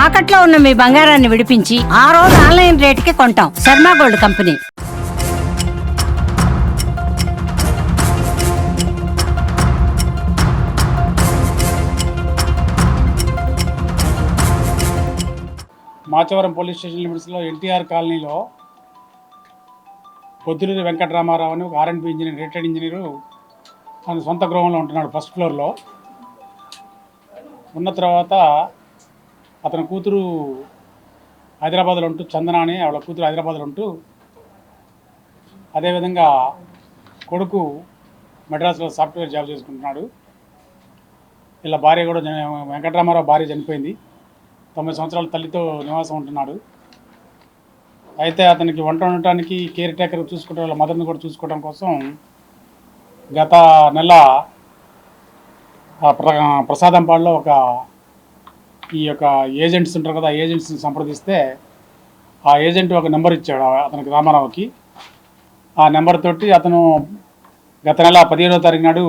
తాకట్లో ఉన్న మీ బంగారాన్ని విడిపించి ఆ రోజు ఆన్లైన్ రేటుకి కొంటాం. Sharma gold company. Machavaram police station లిమిట్స్లో ఎన్టీఆర్ కాలనీలో పొద్దులూరి వెంకటరామారావు అని ఒక ఆర్ఎండ్బి ఇంజనీర్ రిటైర్డ్ ఇంజనీరు తన సొంత గృహంలో ఉంటున్నాడు ఫస్ట్ ఫ్లోర్లో. ఉన్న తర్వాత అతని కూతురు హైదరాబాద్లో ఉంటూ చందన అని ఆవిడ కూతురు హైదరాబాద్లో ఉంటూ అదేవిధంగా కొడుకు మెడ్రాస్లో సాఫ్ట్వేర్ జాబ్ చేసుకుంటున్నాడు. ఇలా భార్య కూడా వెంకటరామారావు భార్య చనిపోయింది. తొమ్మిది సంవత్సరాల తల్లితో నివాసం ఉంటున్నాడు. అయితే అతనికి వంట ఉండటానికి కేర్ టేకర్ చూసుకోవడం వాళ్ళ మదర్ని కూడా చూసుకోవడం కోసం గత నెల ప్ర ప్రసాదంపాడులో ఒక ఈ యొక్క ఏజెంట్స్ ఉంటారు కదా ఆ ఏజెంట్స్ని సంప్రదిస్తే ఆ ఏజెంట్ ఒక నెంబర్ ఇచ్చాడు అతనికి రామారావుకి. ఆ నెంబర్ తోటి అతను గత నెల పదిహేడో తారీఖు నాడు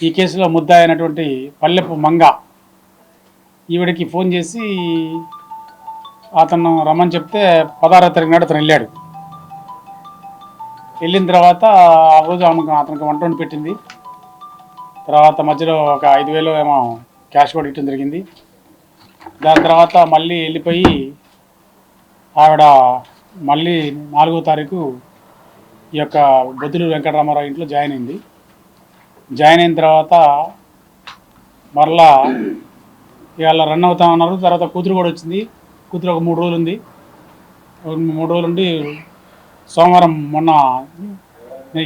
ఈ కేసులో ముద్ద అయినటువంటి పల్లెపు మంగ ఈవిడికి ఫోన్ చేసి అతను రమ్మని చెప్తే పదహారో తారీఖు నాడు అతను వెళ్ళాడు. వెళ్ళిన తర్వాత ఆ రోజు ఆమెకు అతనికి వంట వండి పెట్టింది. తర్వాత మధ్యలో ఒక ఐదు వేలు ఏమో క్యాష్ కూడా ఇవ్వడం జరిగింది. దాని తర్వాత మళ్ళీ వెళ్ళిపోయి ఆవిడ మళ్ళీ నాలుగో తారీఖు ఈ యొక్క బొద్దులు వెంకటరామారావు ఇంట్లో జాయిన్ అయింది. జాయిన్ అయిన తర్వాత మరలా ఇవాళ రన్ అవుతా ఉన్నారు. తర్వాత కూతురు కూడా వచ్చింది. కూతురు ఒక మూడు రోజులు ఉంది. ఒక మూడు రోజులు ఉండి సోమవారం మొన్న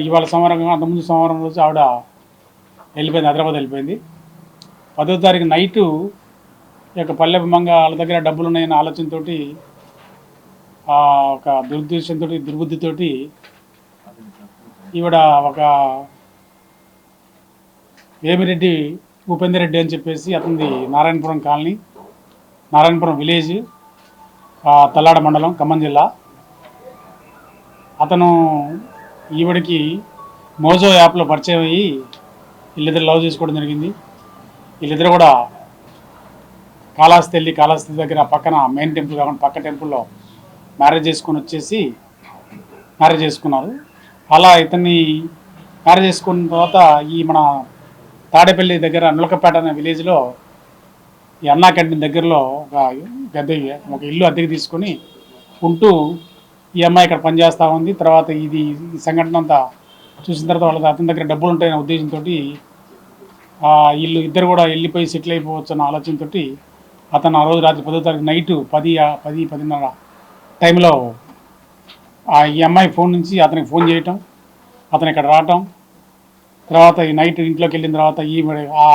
ఇవాళ సోమవారం అంతకుముందు సోమవారం రోజు ఆవిడ వెళ్ళిపోయింది హైదరాబాద్ వెళ్ళిపోయింది. పదో తారీఖు నైటు ఈ యొక్క పల్లె మంగ వాళ్ళ దగ్గర డబ్బులు ఉన్నాయన్న ఆలోచనతో ఒక దురుద్దేశంతో దుర్బుద్ధితోటి ఈవిడ ఒక వేమిరెడ్డి ఉపేందర్ రెడ్డి అని చెప్పేసి అతనిది నారాయణపురం కాలనీ నారాయణపురం విలేజ్ తల్లాడ మండలం ఖమ్మం జిల్లా. అతను ఈవిడికి మోజో యాప్లో పరిచయం అయ్యి వీళ్ళిద్దరు లవ్ చేసుకోవడం జరిగింది. వీళ్ళిద్దరు కూడా కాళహస్తి వెళ్ళి కాళహస్తి దగ్గర పక్కన మెయిన్ టెంపుల్ కాకుండా పక్క టెంపుల్లో మ్యారేజ్ చేసుకొని వచ్చేసి మ్యారేజ్ చేసుకున్నారు. అలా ఇతన్ని మ్యారేజ్ చేసుకున్న తర్వాత ఈ మన తాడేపల్లి దగ్గర నులకపేట అనే విలేజ్లో ఈ అన్నా క్యాంటీన్ దగ్గరలో ఒక పెద్ద ఒక ఇల్లు అద్దెకి తీసుకొని ఉంటూ ఈ అమ్మాయి ఇక్కడ పనిచేస్తూ ఉంది. తర్వాత ఇది ఈ సంఘటన అంతా చూసిన తర్వాత వాళ్ళ అతని దగ్గర డబ్బులు ఉంటాయనే ఉద్దేశంతో వీళ్ళు ఇద్దరు కూడా వెళ్ళిపోయి సెటిల్ అయిపోవచ్చు అన్న ఆలోచనతో అతను ఆ రోజు రాత్రి పదో తారీఖు నైట్ పది పది పదిన్నర టైంలో ఆ ఈ అమ్మాయి ఫోన్ నుంచి అతనికి ఫోన్ చేయటం అతను ఇక్కడ రావటం. తర్వాత ఈ నైట్ ఇంట్లోకి వెళ్ళిన తర్వాత ఈ మరి- ఆ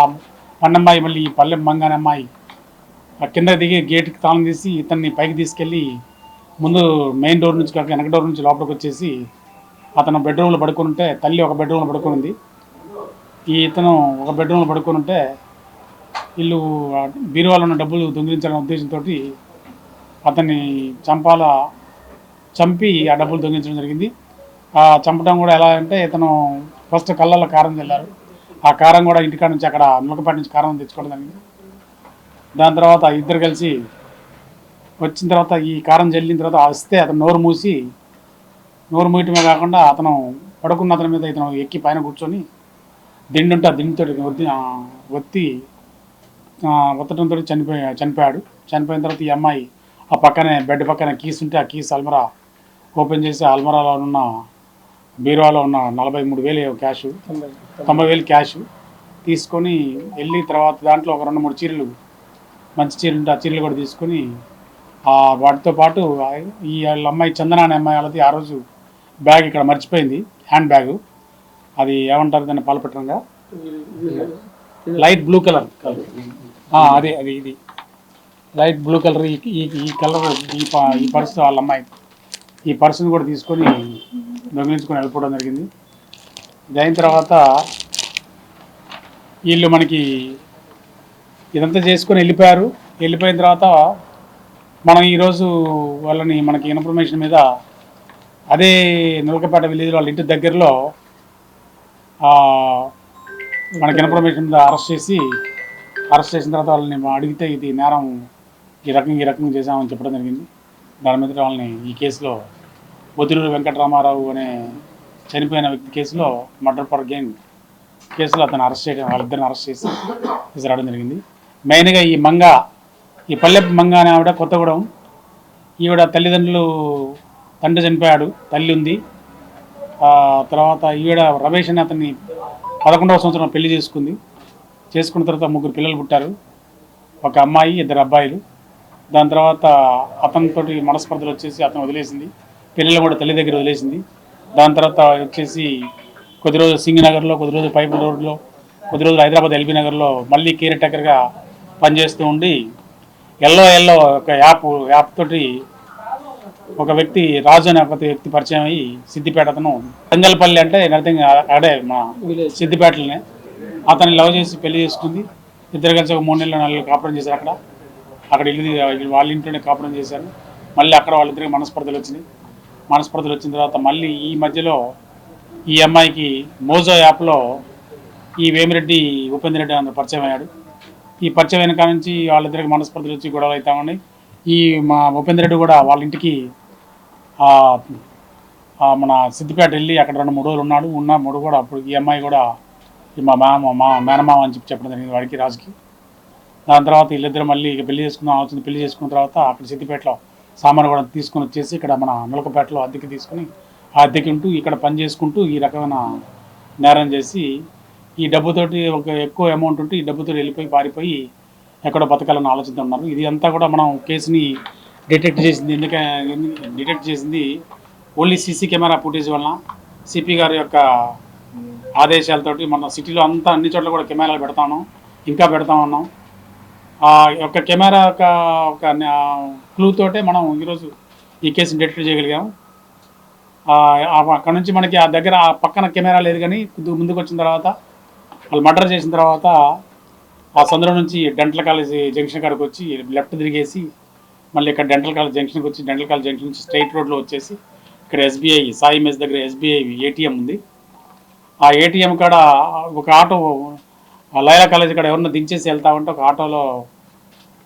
పన్నమ్మాయి మళ్ళీ ఈ పల్లె మంగాని అమ్మాయి ఆ కింద దిగి గేట్కి తాళం తీసి ఇతన్ని పైకి తీసుకెళ్ళి ముందు మెయిన్ డోర్ నుంచి వెనక డోర్ నుంచి లోపలికి వచ్చేసి అతను బెడ్రూమ్లో పడుకుంటే ఉంటే తల్లి ఒక బెడ్రూమ్లో పడుకునింది ఈ ఇతను ఒక బెడ్రూమ్లో పడుకొని ఉంటే వీళ్ళు బీరువాలో ఉన్న డబ్బులు దొంగిలించాలనే ఉద్దేశంతో అతన్ని చంపాల చంపి ఆ డబ్బులు దొంగిలించడం జరిగింది. ఆ చంపడం కూడా ఎలా అంటే ఇతను ఫస్ట్ కళ్ళల్లో కారం చల్లారు. ఆ కారం కూడా ఇంటికాడ నుంచి అక్కడ ములకపాటి నుంచి కారం తెచ్చుకోవడం జరిగింది. దాని తర్వాత ఇద్దరు కలిసి వచ్చిన తర్వాత ఈ కారం చల్లిన తర్వాత వస్తే అతను నోరు మూసి నోరు మూయటమే కాకుండా అతను పడుకున్న అతని మీద ఇతను ఎక్కి పైన కూర్చొని దిండు ఉంటే ఆ దిండుతో ఒత్తి ఆ, ఒత్తడంతో చనిపోయా చనిపోయాడు. చనిపోయిన తర్వాత ఈ అమ్మాయి ఆ పక్కనే బెడ్ పక్కన కీస్ ఉంటే ఆ కీస్ అల్మరా ఓపెన్ చేసి అల్మరాలో ఉన్న బీరువాలో ఉన్న నలభై మూడు వేలు క్యాష్ తొంభై వేలు. క్యాష్ తీసుకొని వెళ్ళి తర్వాత దాంట్లో ఒక రెండు మూడు చీరలు మంచి చీరలు ఉంటే ఆ చీరలు కూడా తీసుకొని వాటితో పాటు ఈ వాళ్ళ అమ్మాయి చందన అనే అమ్మాయి వాళ్ళది ఆ రోజు బ్యాగ్ ఇక్కడ మర్చిపోయింది హ్యాండ్ బ్యాగ్. అది ఏమంటారు దాన్ని పాల్పట్టంగా లైట్ బ్లూ కలర్ అదే అది ఇది. లైట్ బ్లూ కలర్ ఈ ఈ- కలర్ ఈ ఈ పర్స్ వాళ్ళ అమ్మాయి. ఈ పర్సుని కూడా తీసుకొని దొంగిలించుకొని వెళ్ళిపోవడం జరిగింది. ఇది అయిన తర్వాత వీళ్ళు మనకి ఇదంతా చేసుకొని వెళ్ళిపోయారు. వెళ్ళిపోయిన తర్వాత మనం ఈరోజు వాళ్ళని మనకి ఇన్ఫర్మేషన్ మీద అదే నులకపేట విలేజ్ వాళ్ళ ఇంటి దగ్గరలో మనకి ఇన్ఫర్మేషన్ అరెస్ట్ చేసి అరెస్ట్ చేసిన తర్వాత వాళ్ళని అడిగితే ఇది నేరం ఈ రకంగా ఈ రకంగా చేశామని చెప్పడం జరిగింది. దాని మీద వాళ్ళని ఈ కేసులో బొద్దులూరు వెంకటరామారావు అనే చనిపోయిన వ్యక్తి కేసులో మర్డర్ ఫర్ గేమ్ కేసులో అతను అరెస్ట్ చేయడం వాళ్ళిద్దరిని అరెస్ట్ చేసి తీసుకురావడం జరిగింది. మెయిన్గా ఈ మంగ ఈ పల్లెపు మంగ అనే ఆవిడ కొత్తగూడెం. ఈవిడ తల్లిదండ్రులు తండ్రి చనిపోయాడు తల్లి ఉంది. తర్వాత ఈవిడ రమేష్ అని అతన్ని పదకొండవ సంవత్సరం పెళ్ళి చేసుకుంది. చేసుకున్న తర్వాత ముగ్గురు పిల్లలు పుట్టారు. ఒక అమ్మాయి ఇద్దరు అబ్బాయిలు. దాని తర్వాత అతనితోటి మనస్పర్ధలు వచ్చేసి అతను వదిలేసింది. పిల్లలు కూడా తల్లి దగ్గర వదిలేసింది. దాని తర్వాత వచ్చేసి కొద్ది రోజులు సింగనగర్లో కొద్ది రోజులు పైపు రోడ్లో కొద్ది రోజులు హైదరాబాద్ ఎల్బీ నగర్లో మళ్ళీ కేర్ టేకర్గా పనిచేస్తూ ఉండి ఎల్లో ఎల్లో ఒక యాప్ యాప్ తోటి ఒక వ్యక్తి రాజు అనే ఒక వ్యక్తి పరిచయం అయ్యి సిద్దిపేట అతను తంగల్పల్లి అంటే నథింగ్ అడే మా సిద్దిపేటలోనే. అతన్ని లవ్ చేసి పెళ్ళి చేసుకుంది. ఇద్దరు కలిసి ఒక మూడు నెలలు నాలుగు నెలలు కాపురం చేశారు అక్కడ. అక్కడ ఇల్లు వాళ్ళ ఇంట్లోనే కాపురం చేశారు. మళ్ళీ అక్కడ వాళ్ళిద్దరికి మనస్పర్ధలు వచ్చినాయి. మనస్పర్ధలు వచ్చిన తర్వాత మళ్ళీ ఈ మధ్యలో ఈ అమ్మాయికి మోజో యాప్లో ఈ వేమిరెడ్డి ఉపేంద్ర రెడ్డి అన్న పరిచయం అయ్యాడు. ఈ పరిచయం అయిన కాడ నుంచి వాళ్ళిద్దరికి మనస్పర్ధలు వచ్చి గొడవలు అవుతా ఉన్నాయి. ఈ మా ఉపేంద్ర రెడ్డి కూడా వాళ్ళ ఇంటికి మన సిద్దిపేట వెళ్ళి అక్కడ రెండు మూడు రోజులు ఉన్నాడు. ఉన్న మూడు కూడా అప్పుడు ఈ అమ్మాయి కూడా ఈ మా మామ మా మేనమామ అని చెప్పి చెప్పడం జరిగింది వాడికి రాజుకి. దాని తర్వాత వీళ్ళిద్దరు మళ్ళీ ఇక పెళ్ళి చేసుకుందాం ఆలోచన పెళ్ళి చేసుకున్న తర్వాత అక్కడ సిద్దిపేటలో సామాను కూడా తీసుకొని వచ్చేసి ఇక్కడ మన నులకపేటలో అద్దెకి తీసుకుని ఆ అద్దెకి ఉంటూ ఇక్కడ పని చేసుకుంటూ ఈ రకమైన నేరం చేసి ఈ డబ్బుతోటి ఒక ఎక్కువ అమౌంట్ ఉంటే ఈ డబ్బుతో వెళ్ళిపోయి పారిపోయి ఎక్కడో బతకాలని ఆలోచిస్తున్నారు. ఇది అంతా కూడా మనం కేసుని డిటెక్ట్ చేసింది. ఎందుకంటే డిటెక్ట్ చేసింది ఓన్లీ సీసీ కెమెరా ఫుటేజ్ వలన సిపి గారి యొక్క ఆదేశాలతోటి మన సిటీలో అంతా అన్ని చోట్ల కూడా కెమెరాలు పెడతా ఉన్నాం. ఇంకా పెడతా ఉన్నాం. ఆ యొక్క కెమెరా యొక్క ఒక క్లూ తోటే మనం ఈరోజు ఈ కేసుని డిటెక్ట్ చేయగలిగాము అక్కడ నుంచి మనకి ఆ దగ్గర ఆ పక్కన కెమెరా లేదు కానీ కొద్దిగా ముందుకు వచ్చిన తర్వాత వాళ్ళు మర్డర్ చేసిన తర్వాత ఆ సందులో నుంచి డెంటల్ కాలేజీ జంక్షన్ కాడికి వచ్చి లెఫ్ట్ తిరిగేసి మళ్ళీ ఇక్కడ డెంటల్ కాలేజ్ జంక్షన్కి వచ్చి డెంటల్ కాలేజ్ జంక్షన్ నుంచి స్ట్రైట్ రోడ్లో వచ్చేసి ఇక్కడ ఎస్బీఐ సాయి మెస్ దగ్గర ఎస్బీఐ ఏటీఎం ఉంది. ఆ ఏటీఎం కాడ ఒక ఆటో లైలా కాలేజ్ కాడ ఎవరన్నా దించేసి వెళ్తా ఉంటే ఒక ఆటోలో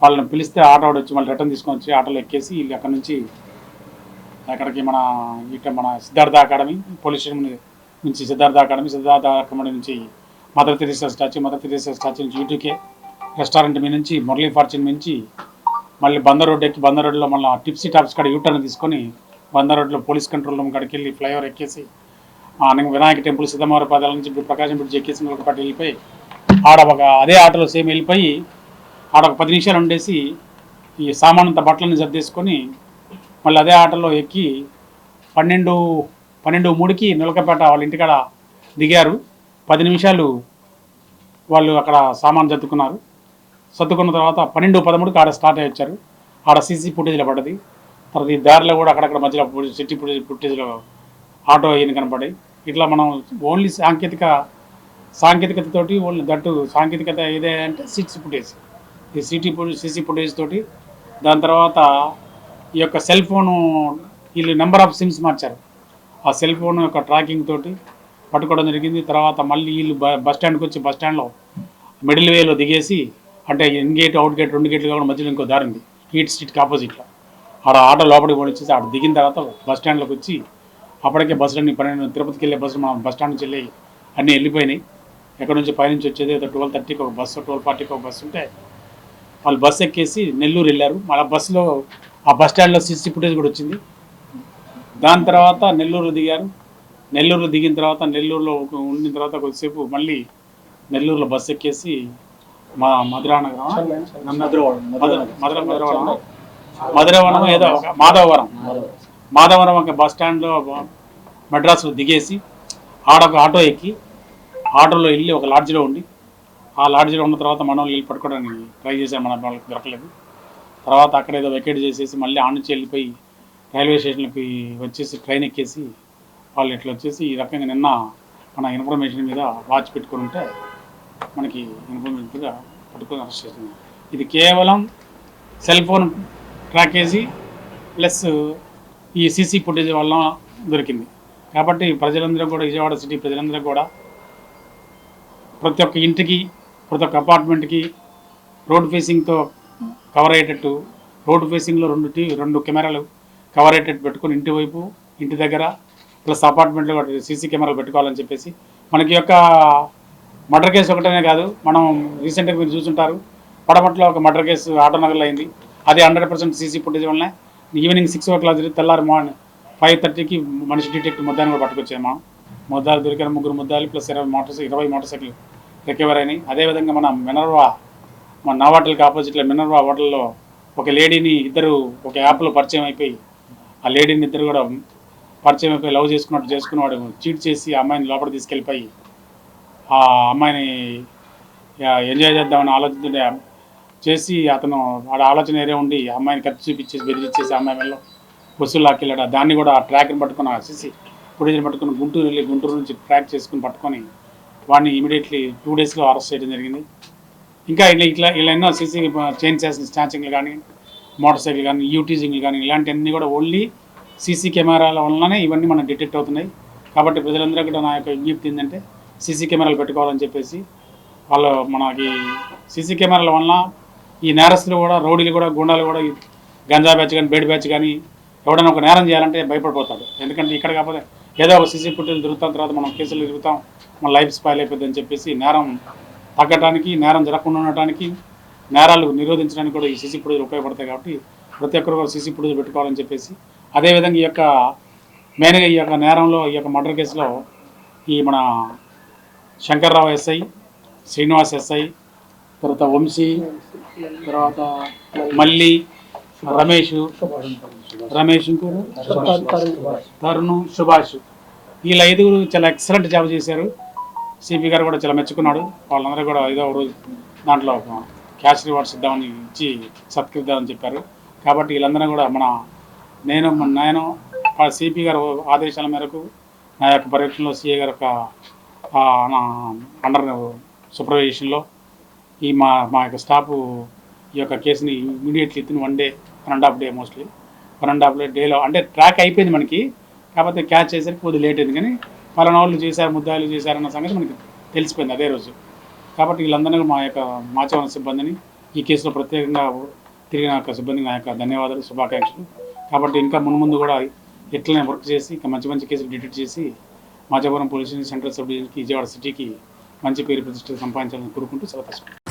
వాళ్ళని పిలిస్తే ఆటో వచ్చి మళ్ళీ రిటర్న్ తీసుకొని వచ్చి ఆటోలో ఎక్కేసి వీళ్ళు అక్కడ నుంచి అక్కడికి మన ఇట మన సిద్ధార్థ అకాడమీ పోలీస్ స్టేషన్ నుంచి సిద్ధార్థ అకాడమీ సిద్ధార్థ అకాడమీ నుంచి Mother Teresa statue Mother Teresa statue నుంచి యూటీకే రెస్టారెంట్ మీ నుంచి మురళీ ఫార్చ్యూన్ నుంచి మళ్ళీ బందర్ రోడ్ ఎక్కి బందర్ రోడ్లో మళ్ళీ టిప్సీ టాప్స్ కాడ యూటర్న్ తీసుకొని బందర్ రోడ్లో పోలీస్ కంట్రోల్ రూమ్ కాడికి వెళ్ళి ఫ్లైఓవర్ ఎక్కేసి వినాయక టెంపుల్ సిద్ధమవారి పాదాల నుంచి ఇప్పుడు ప్రకాశం బ్రిడ్జ్ ఎక్కేసి ఒక పాటు వెళ్ళిపోయి ఆడ ఒక అదే ఆటోలో సేమ్ వెళ్ళిపోయి ఆడ ఒక పది నిమిషాలు ఉండేసి ఈ సామానంత బట్టలను సర్దేసుకొని మళ్ళీ అదే ఆటోలో ఎక్కి పన్నెండు పన్నెండు మూడుకి నిలకపేట వాళ్ళ ఇంటికాడ దిగారు. పది నిమిషాలు వాళ్ళు అక్కడ సామాన్ సర్దుకున్నారు. సర్దుకున్న తర్వాత పన్నెండు పదమూడుకి ఆడ స్టార్ట్ అయ్యి వచ్చారు. ఆడ సీసీ ఫుటేజ్లో పడ్డది. తర్వాత ఈ దారిలో కూడా అక్కడక్కడ మధ్యలో సిటీ ఫుటేజ్ ఫుటేజ్లో ఆటో అయిన కనపడాయి ఇట్లా మనం ఓన్లీ సాంకేతిక సాంకేతికతతోటి ఓన్లీ దట్టు సాంకేతికత ఏదే అంటే సిక్స్ ఫుటేజ్. ఈ సిటీ సీసీ ఫుటేజ్ తోటి దాని తర్వాత ఈ యొక్క సెల్ ఫోను వీళ్ళు నెంబర్ ఆఫ్ సిమ్స్ మార్చారు. ఆ సెల్ ఫోన్ యొక్క ట్రాకింగ్ తోటి పట్టుకోవడం జరిగింది. తర్వాత మళ్ళీ వీళ్ళు బ బస్ స్టాండ్కి వచ్చి బస్ స్టాండ్లో మిడిల్ వేలో దిగేసి అంటే ఇన్ గేట్ అవుట్ గేట్ రెండు గేట్లు కాకుండా మధ్యలో ఇంకో దారి ఉంది. స్ట్రీట్ స్ట్రీట్కి ఆపోజిట్లో. ఆడ ఆటో లోపలికి పోనిచ్చేసి ఆడ దిగిన తర్వాత బస్ స్టాండ్లోకి వచ్చి అప్పటికే బస్సులన్నీ పన్నెండు తిరుపతికి వెళ్ళే బస్సులు మనం బస్ స్టాండ్ నుంచి వెళ్ళి అన్నీ వెళ్ళిపోయినాయి. ఎక్కడ నుంచి పైనుంచి వచ్చేది ఏదో ట్వెల్వ్ థర్టీకి ఒక బస్సు ట్వెల్వ్ ఫార్టీకి ఒక బస్సు ఉంటే వాళ్ళు బస్సు ఎక్కేసి నెల్లూరు వెళ్ళారు. మళ్ళీ బస్సులో ఆ బస్ స్టాండ్లో సీసీ ఫుటేజ్ కూడా వచ్చింది. దాని తర్వాత నెల్లూరు దిగారు. నెల్లూరు దిగిన తర్వాత నెల్లూరులో ఉండిన తర్వాత కొద్దిసేపు మళ్ళీ నెల్లూరులో బస్సు ఎక్కేసి మా మధురా నగరం. మధుర మధుర మధురవరం మధురవనం ఏదో ఒక మాధవవరం. మాధవరం ఒక బస్ స్టాండ్లో మద్రాసులో దిగేసి ఆడ ఒక ఆటో ఎక్కి ఆటోలో వెళ్ళి ఒక లాడ్జ్లో ఉండి ఆ లాడ్జ్లో ఉన్న తర్వాత మన వాళ్ళు వెళ్ళి పట్టుకోవడానికి ట్రై చేశాం మన వాళ్ళకి దొరకలేదు. తర్వాత అక్కడ ఏదో వెకేట్ చేసేసి మళ్ళీ ఆడ నుంచి వెళ్ళిపోయి రైల్వే స్టేషన్కి వచ్చేసి ట్రైన్ ఎక్కేసి వాళ్ళు ఇట్లా వచ్చేసి ఈ రకంగా నిన్న మన ఇన్ఫర్మేషన్ మీద వాచ్ పెట్టుకుని ఉంటే మనకి ఇన్ఫర్మేషన్ మీద పట్టుకొని అరెస్ట్ చేసింది. ఇది కేవలం సెల్ ఫోన్ ట్రాకేజీ ప్లస్ ఈ సీసీ ఫుటేజ్ వల్ల దొరికింది. కాబట్టి ప్రజలందరూ కూడా విజయవాడ సిటీ ప్రజలందరూ కూడా ప్రతి ఒక్క ఇంటికి ప్రతి ఒక్క అపార్ట్మెంట్కి రోడ్ ఫేసింగ్తో కవర్ అయ్యేటట్టు రోడ్డు ఫేసింగ్లో రెండు రెండు కెమెరాలు కవర్ అయ్యేటట్టు పెట్టుకొని ఇంటి వైపు ఇంటి దగ్గర ప్లస్ అపార్ట్మెంట్లో సీసీ కెమెరాలు పెట్టుకోవాలని చెప్పేసి మనకి యొక్క మర్డర్ కేసు ఒకటనే కాదు మనం రీసెంట్గా మీరు చూసుంటారు. పడమట్లో ఒక మర్డర్ కేసు ఆటోనగర్లో అయింది. అది హండ్రెడ్ పర్సెంట్ సీసీ ఫుటేజ్ వల్లనే ఈవినింగ్ సిక్స్ ఓ క్లాక్ జరిగి తెల్లారి మార్నింగ్ ఫైవ్ థర్టీకి మనిషి డిటెక్ట్ ముద్దాన్ని కూడా పట్టుకొచ్చాము మనం ముద్దాలు దొరికిన ముగ్గురు ముద్దాలు ప్లస్ ఇరవై మోటార్ ఇరవై మోటార్ సైకిల్ రికవర్ అయినాయి. అదేవిధంగా మన మినర్వా మన నా ఆపోజిట్లో మినర్వా హోటల్లో ఒక లేడీని ఇద్దరు ఒక యాప్లో పరిచయం అయిపోయి ఆ లేడీని ఇద్దరు కూడా పరిచయం అయిపోయి లవ్ చేసుకున్నట్టు చేసుకున్నవాడు చీట్ చేసి ఆ అమ్మాయిని లోపల తీసుకెళ్ళిపోయి ఆ అమ్మాయిని ఎంజాయ్ చేద్దామని ఆలోచిస్తుంటే చేసి అతను వాడి ఆలోచన ఏరే ఉండి అమ్మాయిని ఖర్చు చూపించేసి బెదిరించేసి ఆ అమ్మాయి వెళ్ళి బస్సులు వెళ్ళాడు దాన్ని కూడా ఆ ట్రాక్ని పట్టుకుని ఆశిసి సిసి పట్టుకుని గుంటూరు వెళ్ళి గుంటూరు నుంచి ట్రాక్ చేసుకుని పట్టుకొని వాడిని ఇమీడియట్లీ టూ డేస్లో అరెస్ట్ చేయడం జరిగింది. ఇంకా ఇలా ఇట్లా ఇలా ఎన్నో సీసీ చైన్ చేసిన స్నాచింగ్లు కానీ మోటార్ సైకిల్ కానీ యూటీజింగ్లు కానీ ఇలాంటివన్నీ కూడా ఓన్లీ సీసీ కెమెరాల వలననే ఇవన్నీ మనం డిటెక్ట్ అవుతున్నాయి. కాబట్టి ప్రజలందరూ కూడా నా యొక్క విజ్ఞప్తి ఏంటంటే సీసీ కెమెరాలు పెట్టుకోవాలని చెప్పేసి వాళ్ళు మనకి సీసీ కెమెరాల వలన ఈ నేరస్తులు కూడా రౌడీలు కూడా గుండాలు కూడా గంజా బ్యాచ్ కానీ బేడి బ్యాచ్ కానీ ఎవడైనా ఒక నేరం చేయాలంటే భయపడిపోతాడు. ఎందుకంటే ఇక్కడ కాకపోతే ఏదో ఒక సీసీ ఫుటేజ్ దొరుకుతాం తర్వాత మనం కేసులు తిరుగుతాం మన లైఫ్ స్పాయిల్ అయిపోద్ది చెప్పేసి నేరం తగ్గడానికి నేరం జరగకుండా ఉండటానికి నేరాలు నిరోధించడానికి కూడా ఈ సీసీ ఫుటేజ్ ఉపయోగపడతాయి కాబట్టి ప్రతి ఒక్కరు కూడా సీసీ ఫుటేజ్ పెట్టుకోవాలని చెప్పేసి అదేవిధంగా ఈ యొక్క మెయిన్గా ఈ యొక్క నేరంలో ఈ యొక్క మర్డర్ కేసులో ఈ మన శంకర్రావు ఎస్ఐ శ్రీనివాస్ ఎస్ఐ తర్వాత వంశీ తర్వాత మల్లి రమేష్ రమేష్ ఇంకోరు తరుణ్ సుభాష్. వీళ్ళ ఐదుగురు చాలా ఎక్సలెంట్ జాబ్ చేశారు. సిపి గారు కూడా చాలా మెచ్చుకున్నాడు. వాళ్ళందరూ కూడా ఏదో రోజు దాంట్లో క్యాష్ రివార్డ్స్ ఇద్దామని ఇచ్చి సత్కరిద్దామని చెప్పారు. కాబట్టి వీళ్ళందరూ కూడా మన నేను మన నేను సిపి గారు ఆదేశాల మేరకు నా యొక్క పర్యటనలో సిఏ గారు యొక్క అండర్ సూపర్వైజేషన్లో ఈ మా మా యొక్క స్టాఫ్ ఈ యొక్క కేసుని immediately in one day one and half day mostly one and half డేలో అంటే ట్రాక్ అయిపోయింది మనకి కాకపోతే క్యాచ్ చేసరికి కొద్దిగా లేట్ అయింది. కానీ పలానా వాళ్ళు చేశారు ముద్దాయిలు చేశారన్న సంగతి మనకి తెలిసిపోయింది అదే రోజు. కాబట్టి వీళ్ళందరినీ మా యొక్క మాచవరం సిబ్బందిని ఈ కేసులో ప్రత్యేకంగా తిరిగిన యొక్క సిబ్బందికి నా యొక్క ధన్యవాదాలు శుభాకాంక్షలు. కాబట్టి ఇంకా మున్ముందు కూడా ఇట్లనే వర్క్ చేసి ఇంకా మంచి మంచి కేసులు డిటెక్ట్ చేసి Machapuram police station central sub డివిజన్కి విజయవాడ సిటీకి మంచి పేరు ప్రతిష్టలు సంపాదించాలని కోరుకుంటూ సెలవు